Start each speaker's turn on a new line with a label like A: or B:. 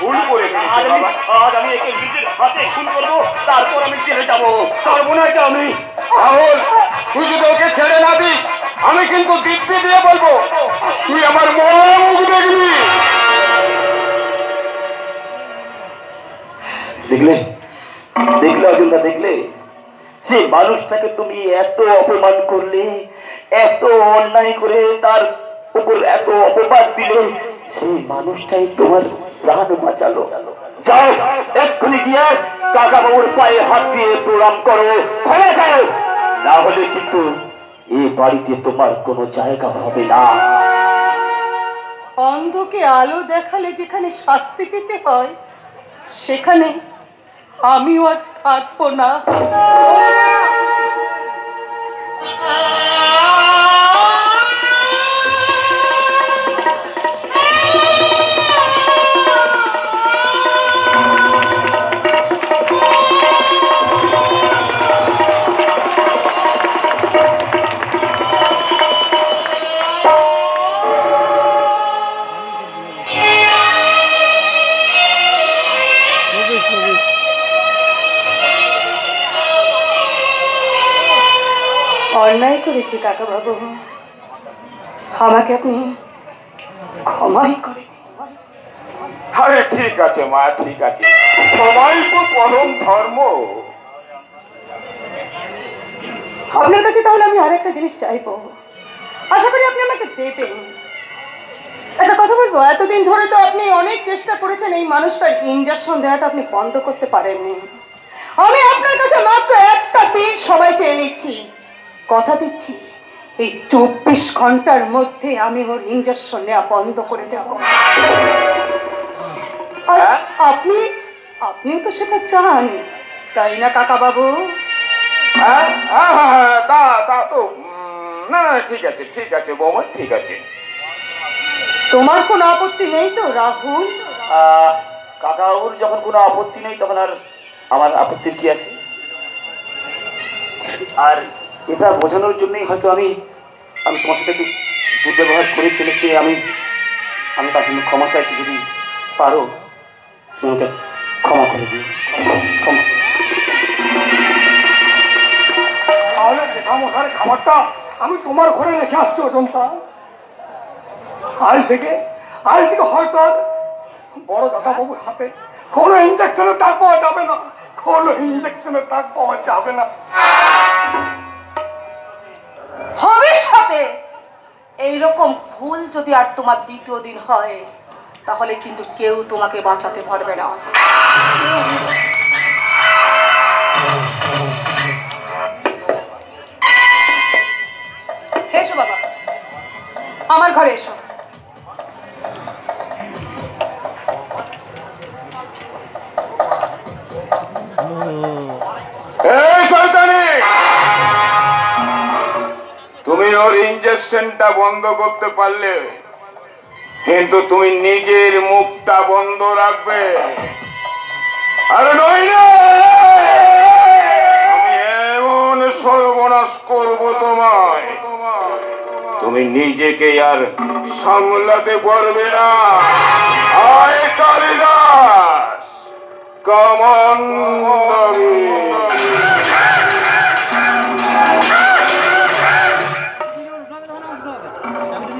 A: করে
B: আজ আমি একে নিজের হাতে খুন করব তারপর আমি জেলে যাব।
A: সর্বনাশ আমি। রাহুল তুই যদি ওকে ছেড়ে না দিস আমি কিন্তু দিব্যি দিয়ে বলব তুই আমার মরা মুখ দেখবি।
B: দেখলে? দেখলে অজন্তা দেখলে? যে মানুষটাকে তুমি এত অপমান করলে এত অন্যায় করে তার উপর এত অপবাদ দিলে সেই মানুষটাই তোমার প্রাণ বাঁচালো। যাও, এক্ষুনি গিয়ে কাকা বাবুর পায়ে হাত দিয়ে প্রণাম করো ক্ষমা চাও না হলে কিন্তু এই বাড়িতে তোমার কোনো জায়গা হবে না।
C: অন্ধকে আলো দেখালে যেখানে শাস্তি পেতে হয়, সেখানে আমিও আর থাকব না। অন্যায় করেছি কাকা বাবু আমাকে আপনি ক্ষমাই করে দিন।
A: আরে ঠিক আছে মা ঠিক আছে। সবাই তো পরম ধর্ম।
C: আপনার কাছে তাহলে আমি আরেকটা জিনিস চাইব। আশা করি আপনি আমাকে দেবেন। একটা কথা বলব? এতদিন ধরে তো আপনি অনেক চেষ্টা করেছেন এই মানুষটার ইঞ্জেকশন দেওয়াটা আপনি বন্ধ করতে পারেননি। আমি আপনার কাছে মাত্র একটা দিন সময় চেয়ে নিচ্ছি। কথা দিচ্ছি এই চব্বিশ ঘণ্টার মধ্যে আমি ওর ইঞ্জেকশন নেওয়া বন্ধ করে দেব। আর
A: হ্যাঁ?
C: আপনি আপনিও তো সেটা চান তাই না কাকা বাবু
A: হ্যাঁ? হ্যাঁ হ্যাঁ, হ্যাঁ, তা তা তো না, ঠিক আছে ঠিক আছে বৌমা ঠিক আছে।
C: তোমার কোনো আপত্তি নেই তো রাহুল?
B: কাকাবাবুর যখন কোনো আপত্তি নেই তখন আর আমার আপত্তির কি আছে? আর এটা বোঝানোর জন্যই হয়তো আমি আমি তোমার সাথে একটু দুর্ব্যবহার করে ফেলেছি আমি আমি তার জন্য ক্ষমা চাইছি যদি পারো তুমি আমাকে ক্ষমা করে দিও। ক্ষমা
A: তাহলে খাবারটা আমি তোমার ঘরে রেখে আসছি অজন্তা। আজ থেকে আজ থেকে হয়তো আর বড় দাদাবাবুর হাতে কোনো ইঞ্জেকশনের টাক পাওয়া যাবে না, কোনো ইঞ্জেকশনের টাক পাওয়া যাবে না।
C: ভবিষ্যতে এইরকম ভুল যদি আর তোমার দ্বিতীয় দিন হয়, তাহলে কিন্তু কেউ তোমাকে বাঁচাতে পারবে না। এসো বাবা, আমার ঘরে এসো।
A: ইঞ্জেকশনটা বন্ধ করতে পারলে, কিন্তু তুমি নিজের মুখটা বন্ধ রাখবে। আরে নইলে আমি এমন সর্বনাশ করব তোমায়, তুমি নিজেকে আর সামলাতে পারবে না। আয় কালিদাস! কমন!